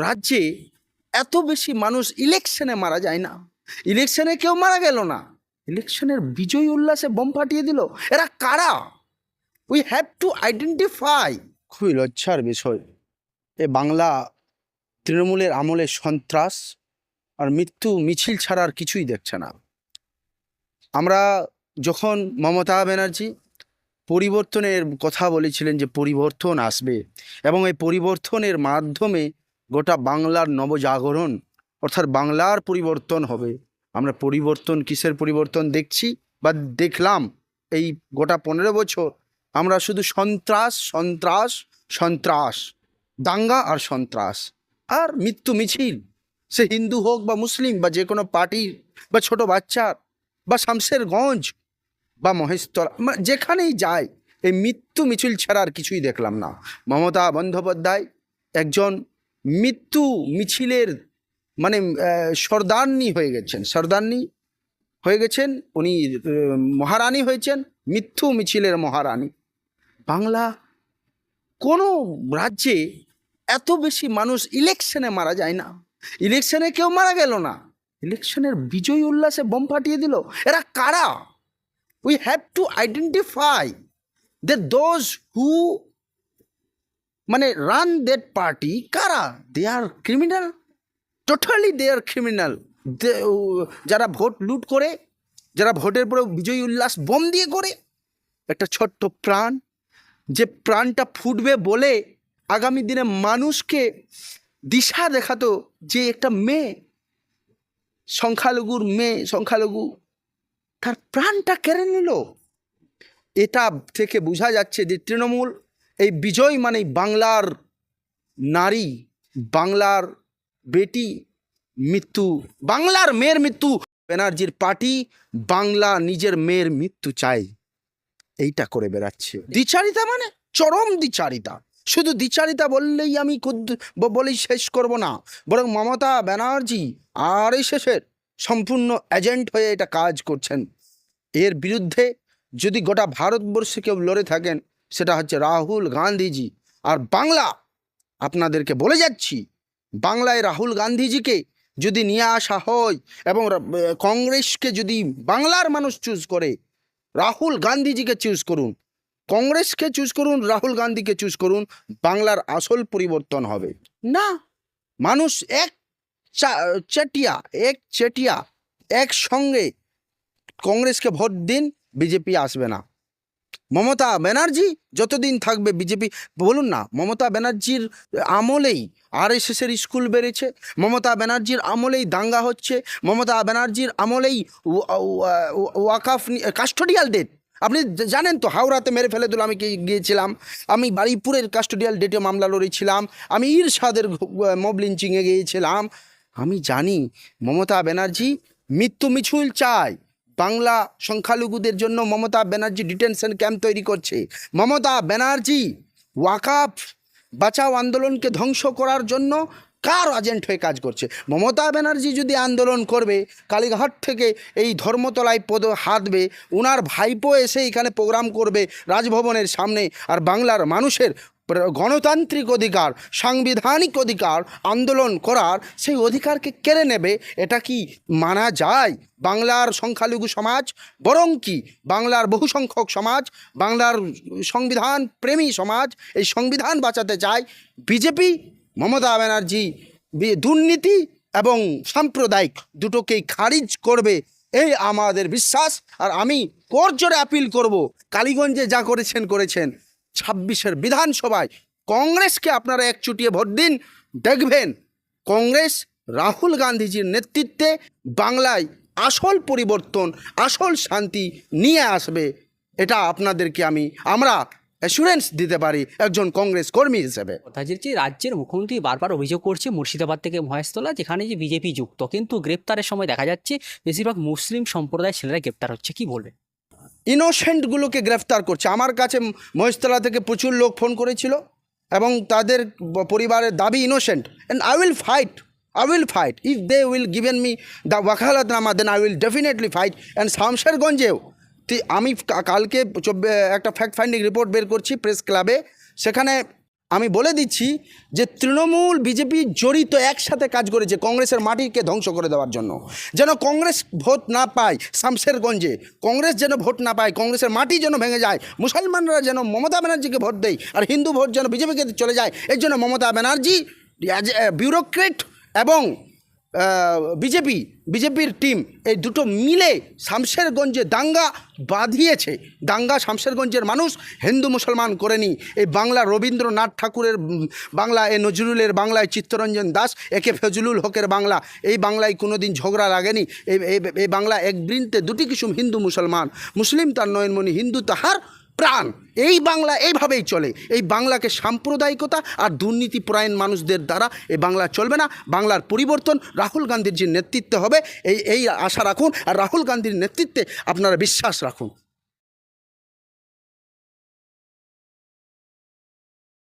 রাজ্যে এত বেশি মানুষ ইলেকশনে মারা যায় না। ইলেকশনে কেউ মারা গেল না। ইলেকশনের বিজয় উল্লাসে বোম ফাটিয়ে দিল। এরা কারা? উই হ্যাভ টু আইডেন্টিফাই খুবই লজ্জার বিষয়। এ বাংলা তৃণমূলের আমলে সন্ত্রাস আর মৃত্যু মিছিল ছাড়া আর কিছুই দেখছে না। আমরা যখন মমতা ব্যানার্জি পরিবর্তনের কথা বলেছিলেন যে পরিবর্তন আসবে এবং এই পরিবর্তনের মাধ্যমে গোটা বাংলার নবজাগরণ, অর্থাৎ বাংলার পরিবর্তন হবে। আমরা পরিবর্তন কিসের পরিবর্তন দেখছি বা দেখলাম এই গোটা পনেরো বছর? আমরা শুধু সন্ত্রাস সন্ত্রাস সন্ত্রাস, দাঙ্গা আর সন্ত্রাস আর মৃত্যু মিছিল। সে হিন্দু হোক বা মুসলিম বা যে কোনো পার্টির বা ছোট বাচ্চার বা শামশেরগঞ্জ বা মহেশতলা মা- যেখানেই যায়, এই মৃত্যু মিছিল ছাড়া আর কিছুই দেখলাম না। মমতা বন্দ্যোপাধ্যায় একজন মৃত্যু মিছিলের মানে সর্দারনি হয়ে গেছেন। সর্দারনি হয়ে গেছেন, উনি মহারানী হয়েছেন, মৃত্যু মিছিলের মহারানী। বাংলা কোনো রাজ্যে এত বেশি মানুষ ইলেকশনে মারা যায় না। ইলেকশনে কেউ মারা গেল না। ইলেকশনের বিজয় উল্লাসে বোম ফাটিয়ে দিল। এরা কারা? We have to identify the those who মানে রান দ্যাট পার্টি কারা? They are criminal totally they are criminal যারা ভোট লুট করে, যারা ভোটের পরে বিজয়ী উল্লাস বোম দিয়ে করে, একটা ছোট্ট প্রাণ, যে প্রাণটা ফুটবে বলে আগামী দিনে মানুষকে দিশা দেখাতো যে একটা মেয়ে, সংখ্যালঘুর মেয়ে, সংখ্যালঘু, তার প্রাণটা কেড়ে নিল। এটা থেকে বোঝা যাচ্ছে যে তৃণমূল এই বিজয় মানে বাংলার নারী, বাংলার বেটি মৃত্যু, বাংলার মেয়ের মৃত্যু। ব্যানার্জির পার্টি, বাংলা নিজের মেয়ের মৃত্যু চাই এইটা করে বেড়াচ্ছে। দ্বিচারিতা মানে চরম দ্বিচারিতা। শুধু দ্বিচারিতা বললেই আমি বলেই শেষ করব না। বরং মমতা ব্যানার্জি আর শেষের সম্পূর্ণ এজেন্ট হয়ে এটা কাজ করছেন। এর বিরুদ্ধে যদি গোটা ভারতবর্ষে কেউ লড়ে থাকেন সেটা হচ্ছে রাহুল গান্ধীজি। আর বাংলা, আপনাদেরকে বলে যাচ্ছি, বাংলায় রাহুল গান্ধীজিকে যদি নিয়ে আসা হয় এবং কংগ্রেসকে যদি বাংলার মানুষ চুজ করে, রাহুল গান্ধীজিকে চুজ করুন, কংগ্রেসকে চুজ করুন, রাহুল গান্ধীকে চুজ করুন, বাংলার আসল পরিবর্তন হবে। না, মানুষ এক চেটিয়া এক চেটিয়া, একসঙ্গে কংগ্রেসকে ভোট দিন, বিজেপি আসবে না। মমতা ব্যানার্জি যতদিন থাকবে বিজেপি, বলুন না, মমতা ব্যানার্জির আমলেই আর এস স্কুল বেড়েছে, মমতা ব্যানার্জির আমলেই দাঙ্গা হচ্ছে, মমতা ব্যানার্জির আমলেই ওয়া- ওয়া- ওয়াকাফ কাস্টোডিয়াল ডেট। আপনি জানেন তো, হাওড়াতে মেরে ফেলে দিল আমি গিয়েছিলাম, আমি বারুইপুরের কাস্টোডিয়াল ডেটে মামলা লড়েছিলাম, আমি ইরশাদের মব লিঞ্চিংয়ে গিয়েছিলাম। আমি জানি, মমতা ব্যানার্জি মৃত্যু মিছিল চায়। বাংলা সংখ্যালঘুদের জন্য মমতা ব্যানার্জি ডিটেনশন ক্যাম্প তৈরি করছে। মমতা ব্যানার্জি, ওয়াকাফ, বাঁচাও আন্দোলনকে ধ্বংস করার জন্য কার এজেন্ট হয়ে কাজ করছে? মমতা ব্যানার্জি যদি আন্দোলন করবে, কালীঘাট থেকে এই ধর্মতলায় পদ হাতবে উনার ভাইপো এসে এখানে প্রোগ্রাম করবে রাজভবনের সামনে, আর বাংলার মানুষের গণতান্ত্রিক অধিকার, সাংবিধানিক অধিকার আন্দোলন করার সেই অধিকারকে কেড়ে নেবে, এটা কি মানা যায়? বাংলার সংখ্যালঘু সমাজ, বরং কি বাংলার বহু সংখ্যক সমাজ, বাংলার সংবিধান প্রেমী সমাজ এই সংবিধান বাঁচাতে চায় বিজেপি, মমতা ব্যানার্জি দুর্নীতি এবং সাম্প্রদায়িক দুটোকেই খারিজ করবে এই আমাদের বিশ্বাস। আর আমি করজোরে আপিল করব, কালীগঞ্জে যা করেছেন করেছেন। ছাব্বিশের বিধানসভায় কংগ্রেসকে আপনারা একচুটিয়ে ভোট দিন। দেখবেন কংগ্রেস রাহুল গান্ধীজির নেতৃত্বে বাংলায় আসল পরিবর্তন, আসল শান্তি নিয়ে আসবে। এটা আপনাদেরকে আমি, আমরা অ্যাসুরেন্স দিতে পারি একজন কংগ্রেস কর্মী হিসেবে। যে রাজ্যের মুখ্যমন্ত্রী বারবার অভিযোগ করছে মুর্শিদাবাদ থেকে মহেশতলা, যেখানে যে বিজেপি যুক্ত। কিন্তু গ্রেপ্তারের সময় দেখা যাচ্ছে, বেশিরভাগ মুসলিম সম্প্রদায়ের ছেলেরা গ্রেপ্তার হচ্ছে। কি বলবে ইনোসেন্টগুলোকে গ্রেফতার করছে। আমার কাছে মহেশতলা থেকে প্রচুর লোক ফোন করেছিল এবং তাদের পরিবারের দাবি innocent and I will fight I will fight if they will given me the vakalatnama then I will definitely fight and শামশেরগঞ্জেও আমি কালকে একটা ফ্যাক্ট ফাইন্ডিং রিপোর্ট বের করছি প্রেস ক্লাবে সেখানে আমি বলে দিচ্ছি যে তৃণমূল, বিজেপি জড়িত একসাথে কাজ করেছে কংগ্রেসের মাটিকে ধ্বংস করে দেওয়ার জন্য। যেন কংগ্রেস ভোট না পায় শামশেরগঞ্জে, কংগ্রেস যেন ভোট না পায়, কংগ্রেসের মাটি যেন ভেঙে যায়, মুসলমানরা যেন মমতা ব্যানার্জিকে ভোট দেয়, আর হিন্দু ভোট যেন বিজেপিকে চলে যায়, এর জন্য মমতা ব্যানার্জি ব্যুরোক্রেট এবং বিজেপি, বিজেপির টিম এই দুটো মিলে শামশেরগঞ্জে দাঙ্গা বাঁধিয়েছে। দাঙ্গা শামশেরগঞ্জের মানুষ হিন্দু মুসলমান করেনি। এই বাংলা রবীন্দ্রনাথ ঠাকুরের বাংলা এ নজরুলের বাংলায় চিত্তরঞ্জন দাস, একে ফজলুল হকের বাংলা। এই বাংলায় কোনোদিন ঝগড়া লাগেনি। এই বাংলা এক বৃন্তে দুটি কিসুম হিন্দু মুসলমান। মুসলিম তার নয়নমণি, হিন্দু তাহার প্রাণ। এই বাংলা এইভাবেই চলে। এই বাংলাকে সাম্প্রদায়িকতা আর দুর্নীতিপরায়ণ মানুষদের দ্বারা এই বাংলা চলবে না। বাংলার পরিবর্তন রাহুল গান্ধীর যে নেতৃত্বে হবে, এই এই আশা রাখুন। আর রাহুল গান্ধীর নেতৃত্বে আপনারা বিশ্বাস রাখুন।